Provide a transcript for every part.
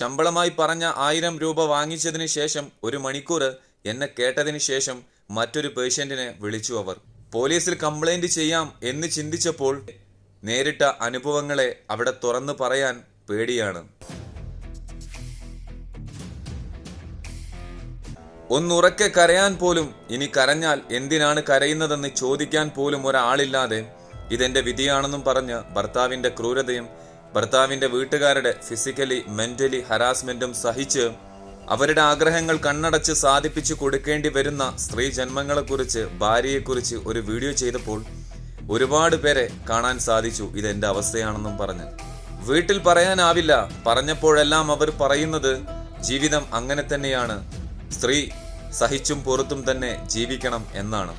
ശമ്പളമായി പറഞ്ഞ ആയിരം രൂപ വാങ്ങിച്ചതിന് ശേഷം ഒരു മണിക്കൂർ എന്നെ കേട്ടതിന് ശേഷം മറ്റൊരു പേഷ്യന്റിനെ വിളിച്ചു അവർ. പോലീസിൽ കംപ്ലൈന്റ് ചെയ്യാം എന്ന് ചിന്തിച്ചപ്പോൾ നേരിട്ട അനുഭവങ്ങളെ അവിടെ തുറന്നു പറയാൻ പേടിയാണ്. ഒന്നുറക്കെ കരയാൻ പോലും ഇനി കരഞ്ഞാൽ എന്തിനാണ് കരയുന്നതെന്ന് ചോദിക്കാൻ പോലും ഒരാളില്ലാതെ ഇതെന്റെ വിധിയാണെന്നും പറഞ്ഞ് ഭർത്താവിന്റെ ക്രൂരതയും ഭർത്താവിന്റെ വീട്ടുകാരുടെ ഫിസിക്കലി മെന്റലി ഹരാസ്മെന്റും സഹിച്ച് അവരുടെ ആഗ്രഹങ്ങൾ കണ്ണടച്ച് സാധിപ്പിച്ചു കൊടുക്കേണ്ടി വരുന്ന സ്ത്രീ ജന്മങ്ങളെക്കുറിച്ച് ഭാര്യയെക്കുറിച്ച് ഒരു വീഡിയോ ചെയ്തപ്പോൾ ഒരുപാട് പേരെ കാണാൻ സാധിച്ചു ഇതെന്റെ അവസ്ഥയാണെന്നും പറഞ്ഞ്. വീട്ടിൽ പറയാനാവില്ല. പറഞ്ഞപ്പോഴെല്ലാം അവർ പറയുന്നത് ജീവിതം അങ്ങനെ തന്നെയാണ്. സ്ത്രീ സഹിച്ചും പുറത്തും തന്നെ ജീവിക്കണം എന്നാണ്.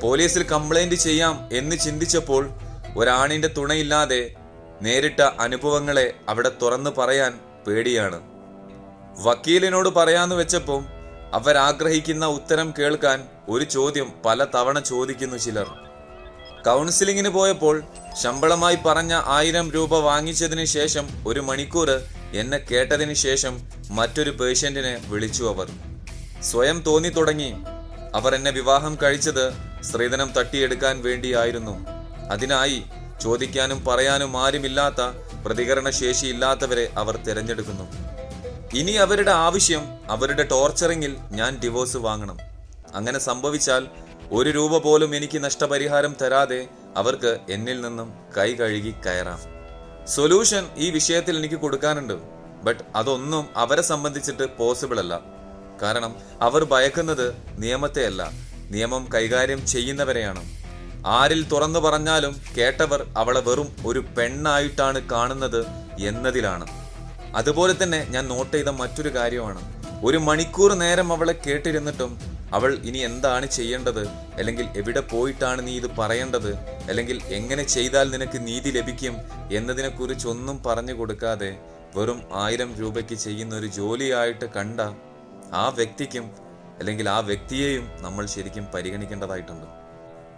പോലീസിൽ കംപ്ലൈന്റ് ചെയ്യാം എന്ന് ചിന്തിച്ചപ്പോൾ ഒരാണിന്റെ തുണയില്ലാതെ നേരിട്ട അനുഭവങ്ങളെ അവിടെ തുറന്നു പറയാൻ പേടിയാണ്. വക്കീലിനോട് പറയാന്ന് വെച്ചപ്പോൾ അവരാഗ്രഹിക്കുന്ന ഉത്തരം കേൾക്കാൻ ഒരു ചോദ്യം പല തവണ ചോദിക്കുന്നു ചിലർ. കൗൺസിലിങ്ങിന് പോയപ്പോൾ ശമ്പളമായി പറഞ്ഞ ആയിരം രൂപ വാങ്ങിച്ചതിന് ശേഷം ഒരു മണിക്കൂർ എന്നെ കേട്ടതിന് ശേഷം മറ്റൊരു പേഷ്യന്റിനെ വിളിച്ചു അവർ. സ്വയം തോന്നി തുടങ്ങി. അവർ എന്നെ വിവാഹം കഴിച്ചത് സ്ത്രീധനം തട്ടിയെടുക്കാൻ വേണ്ടിയായിരുന്നു. അതിനായി ചോദിക്കാനും പറയാനും ആരുമില്ലാത്ത പ്രതികരണശേഷിയില്ലാത്തവരെ അവർ തിരഞ്ഞെടുക്കുന്നു. ഇനി അവരുടെ ആവശ്യം അവരുടെ ടോർച്ചറിങ്ങിൽ ഞാൻ ഡിവോഴ്സ് വാങ്ങണം. അങ്ങനെ സംഭവിച്ചാൽ ഒരു രൂപ പോലും എനിക്ക് നഷ്ടപരിഹാരം തരാതെ അവർക്ക് എന്നിൽ നിന്നും കൈ കഴുകി കയറാം. സൊല്യൂഷൻ ഈ വിഷയത്തിൽ എനിക്ക് കൊടുക്കാനുണ്ട്. ബട്ട് അതൊന്നും അവരെ സംബന്ധിച്ചിട്ട് പോസിബിൾ അല്ല. കാരണം അവർ ഭയക്കുന്നത് നിയമത്തെയല്ല. നിയമം കൈകാര്യം ചെയ്യുന്നവരെയാണ്. ആരിൽ തുറന്നു പറഞ്ഞാലും കേട്ടവർ അവളെ വെറും ഒരു പെണ്ണായിട്ടാണ് കാണുന്നത് എന്നതിലാണ്. അതുപോലെ തന്നെ ഞാൻ നോട്ട് ചെയ്ത മറ്റൊരു കാര്യമാണ്. ഒരു മണിക്കൂർ നേരം അവളെ കേട്ടിരുന്നിട്ടും അവൾ ഇനി എന്താണ് ചെയ്യേണ്ടത്? അല്ലെങ്കിൽ എവിടെ പോയിട്ടാണ് നീ ഇത് പറയേണ്ടത്? അല്ലെങ്കിൽ എങ്ങനെ ചെയ്താൽ നിനക്ക് നീതി ലഭിക്കും എന്നതിനെക്കുറിച്ചൊന്നും പറഞ്ഞു കൊടുക്കാതെ വെറും ആയിരം രൂപയ്ക്ക് ചെയ്യുന്ന ഒരു ജോലിയായിട്ട് കണ്ട ആ വ്യക്തിക്കും അല്ലെങ്കിൽ ആ വ്യക്തിയെയും നമ്മൾ ശരിക്കും പരിഗണിക്കേണ്ടതായിട്ടുണ്ട്.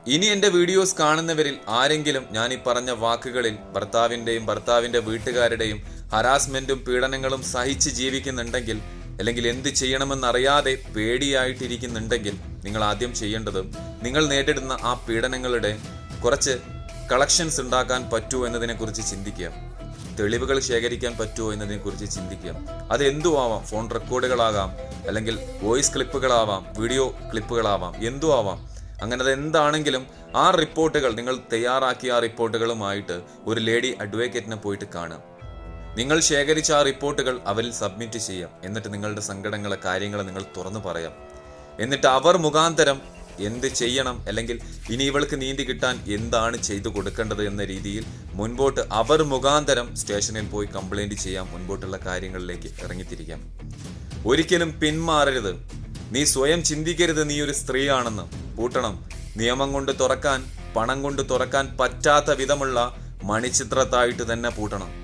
ഇനി എന്റെ വീഡിയോസ് കാണുന്നവരിൽ ആരെങ്കിലും ഞാൻ ഈ പറഞ്ഞ വാക്കുകളിൽ ഭർത്താവിന്റെയും ഭർത്താവിന്റെ വീട്ടുകാരുടെയും ഹരാസ്മെന്റും പീഡനങ്ങളും സഹിച്ച് ജീവിക്കുന്നുണ്ടെങ്കിൽ അല്ലെങ്കിൽ എന്ത് ചെയ്യണമെന്നറിയാതെ പേടിയായിട്ടിരിക്കുന്നുണ്ടെങ്കിൽ നിങ്ങൾ ആദ്യം ചെയ്യേണ്ടത് നിങ്ങൾ നേരിടുന്ന ആ പീഡനങ്ങളുടെ കുറച്ച് കളക്ഷൻസ് ഉണ്ടാക്കാൻ പറ്റുമോ എന്നതിനെക്കുറിച്ച് ചിന്തിക്കുക. തെളിവുകൾ ശേഖരിക്കാൻ പറ്റുമോ എന്നതിനെക്കുറിച്ച് ചിന്തിക്കുക. അത് എന്തോ ആവാം ഫോൺ റെക്കോർഡുകളാകാം അല്ലെങ്കിൽ വോയിസ് ക്ലിപ്പുകളാവാം വീഡിയോ ക്ലിപ്പുകളാവാം എന്തോ ആവാം അങ്ങനെ അത് എന്താണെങ്കിലും ആ റിപ്പോർട്ടുകൾ നിങ്ങൾ തയ്യാറാക്കിയ ആ റിപ്പോർട്ടുകളുമായിട്ട് ഒരു ലേഡി അഡ്വക്കേറ്റിനെ പോയിട്ട് കാണാം നിങ്ങൾ ശേഖരിച്ച ആ റിപ്പോർട്ടുകൾ അവരിൽ സബ്മിറ്റ് ചെയ്യാം. എന്നിട്ട് നിങ്ങളുടെ സങ്കടങ്ങളെ കാര്യങ്ങളെ നിങ്ങൾ തുറന്നു പറയാം. എന്നിട്ട് അവർ മുഖാന്തരം എന്ത് ചെയ്യണം അല്ലെങ്കിൽ ഇനി ഇവൾക്ക് നീന്തി കിട്ടാൻ എന്താണ് ചെയ്തു കൊടുക്കേണ്ടത് എന്ന രീതിയിൽ മുൻപോട്ട് അവർ മുഖാന്തരം സ്റ്റേഷനിൽ പോയി കംപ്ലൈന്റ് ചെയ്യാം മുൻപോട്ടുള്ള കാര്യങ്ങളിലേക്ക് ഇറങ്ങിത്തിരിക്കാം. ഒരിക്കലും പിന്മാറരുത്. നീ സ്വയം ചിന്തിക്കരുത് നീ ഒരു സ്ത്രീയാണെന്ന്. പൂട്ടണം. നിയമം കൊണ്ട് തുറക്കാൻ പണം കൊണ്ട് തുറക്കാൻ പറ്റാത്ത വിധമുള്ള മണിച്ചിത്രത്തായിട്ട് തന്നെ പൂട്ടണം.